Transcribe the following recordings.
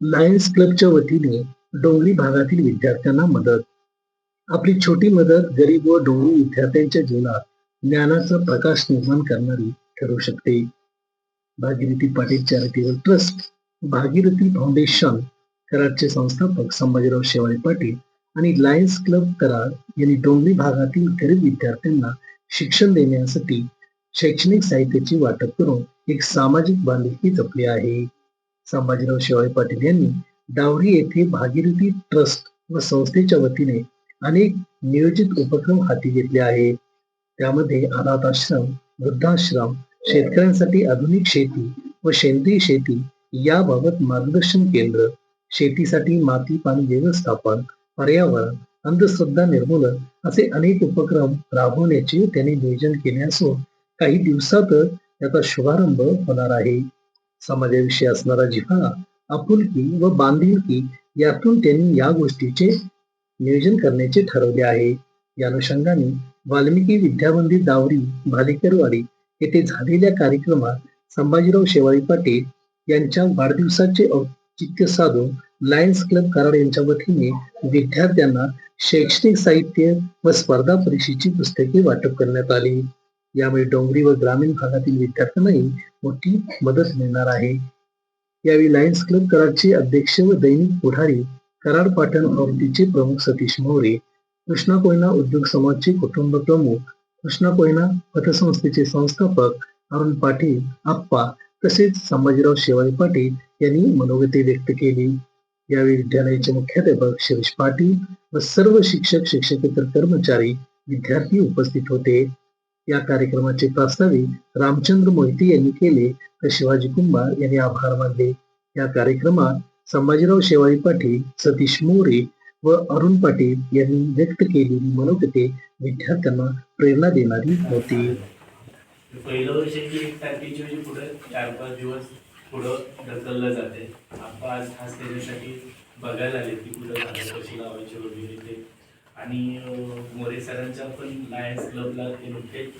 Lions क्लबच्या वतीने डोंगरी भागातील विद्यार्थ्यांना मदत. आपली छोटी मदत गरीब व डोंगरी विद्यार्थ्यांच्या जीवनात ज्ञानाचा प्रकाश निर्माण करणारी ठरू शकते. Bhagirathi Patil charitable trust Bhagirathi foundation कराडचे संस्थापक संभाजीराव शेवाळे पाटील आणि लायन्स क्लब कराड यांनी डोंगरी भागातील गरीब विद्यार्थ्यांना शिक्षण देण्यासाठी शैक्षणिक साहित्याची वाटप करून एक सामाजिक बांधिलकी जपली आहे. संभाजीराव शिवाजी पाटील यांनी डावरी येथे भागीरथी ट्रस्ट व संस्थेच्या वतीने अनेक नियोजित उपक्रम हाती घेतले आहेत त्यामध्ये अनाथ आश्रम वृद्धाश्रम शेतकऱ्यांसाठी आधुनिक शेती व सेंद्रिय शेती याबाबत मार्गदर्शन केंद्र शेतीसाठी माती पाणी व्यवस्थापन पर्यावरण अंधश्रद्धा निर्मूलन असे अनेक उपक्रम राबवण्याचे त्यांनी नियोजन केले असून काही दिवसातच त्याचा शुभारंभ होणार आहे. समाजाविषयी असणारा जिव्हाळा आपुलकी व बांधिलकी यातून त्यांनी या गोष्टीचे नियोजन करण्याचे ठरवले आहे. या अनुषंगाने वाल्मिकी विद्यामंदिर दावरी भालेकरवाडी येथे झालेल्या कार्यक्रमात संभाजीराव शेवाळी पाटील यांच्या वाढदिवसाचे औचित्य साधून लायन्स क्लब कराड यांच्या वतीने विद्यार्थ्यांना शैक्षणिक साहित्य व स्पर्धा परीक्षेची पुस्तके वाटप करण्यात आली. यावेळी डोंगरी व ग्रामीण भागातील विद्यार्थ्यांनाही मोठी मदत मिळणार आहे. यावेळी लायन्स क्लब कराडचे अध्यक्ष व दैनिक पुढारी कराड पाटण आवृत्तीचे प्रमुख सतीश मोरे कृष्णा कोयना उद्योग समाजचे कुटुंब प्रमुख कृष्णा कोयना पतसंस्थेचे संस्थापक अरुण पाटील आप्पा तसेच संभाजीराव शेवाळे पाटील यांनी मनोगती व्यक्त केली. यावेळी विद्यालयाचे मुख्याध्यापक शिरीष पाटील व सर्व शिक्षक शिक्षकेतर कर्मचारी विद्यार्थी उपस्थित होते. या कार्यक्रमाचे प्रास्ताविक रामचंद्र मोहिते यांनी केले तर शिवाजी कुंभार यांनी आभार मानले. या कार्यक्रमात संभाजीराव शेवाळी पाटील सतीश मोरे व अरुण पाटील यांनी व्यक्त केलेली मनोगते विद्यार्थ्यांना प्रेरणा देणारी होती. पहिलं वर्ष की एक तारखेची म्हणजे पुढे चार पाच दिवस पुढं ढकललं जाते. आपण आज खास त्याच्यासाठी बघायला आले की कुठं झाडं कशी लावायची वगैरे ते. आणि मोरे सरांच्या पण लायन्स क्लबला ते नुकतेच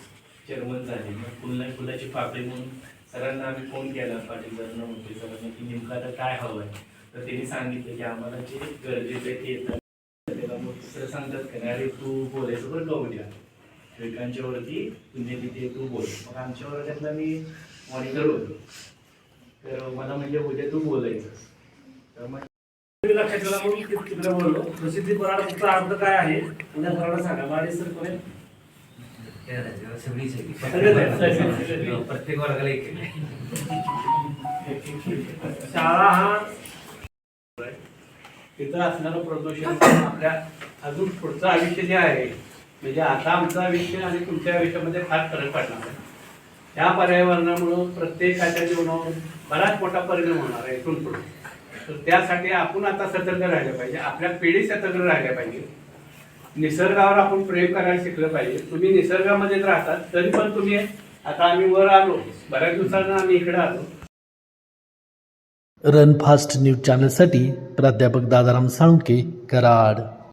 चेअरमन झाले. मग फुलना फुलाची पाकळी म्हणून सरांना आम्ही फोन केला पाटील सरांना मोठे सरांना की नेमकं आता काय हवं आहे तर त्यांनी सांगितलं की आम्हाला जे गरजेचं आहे ते येतं. त्याला मग सर सांगतात का अरे तू बोलायचं बरं का उद्या एकमेकांच्या वरती तुम्ही तिथे तू बोल. मग आमच्या वर्गातला मी मॉनिटर होतो. तर मला म्हणजे उद्या तू बोलायचं तर मग लक्षात ठेवला म्हणून तिकडे बोललो. प्रसिद्धी पराडाचा अर्थ काय आहे? उद्या पराडा सांगा. प्रत्येक वर्गाला एक एक. शाळा हा तिथं असणारं प्रदूषण आपल्या अजून पुढचं आयुष्य जे आहे म्हणजे आता आमचं आयुष्य आणि तुमच्या आयुष्यामध्ये फार फरक पडणार आहे. त्या पर्यावरणामुळं प्रत्येकाच्या जीवनावर बराच मोठा परिणाम होणार आहे इथून पुढे. तर त्यासाठी आपण आता सतर्क राहिलं पाहिजे. आपल्या पिढी सतर्क राहिल्या पाहिजे. निसर्गावर आपण प्रेम करायला शिकलं पाहिजे. तुम्ही निसर्गामध्येच राहतात तरी पण तुम्ही आता आम्ही वर आलो. बऱ्याच दिवसांना आम्ही इकडे आलो. रन फास्ट न्यूज चॅनलसाठी प्राध्यापक दादाराम साळुंके कराड.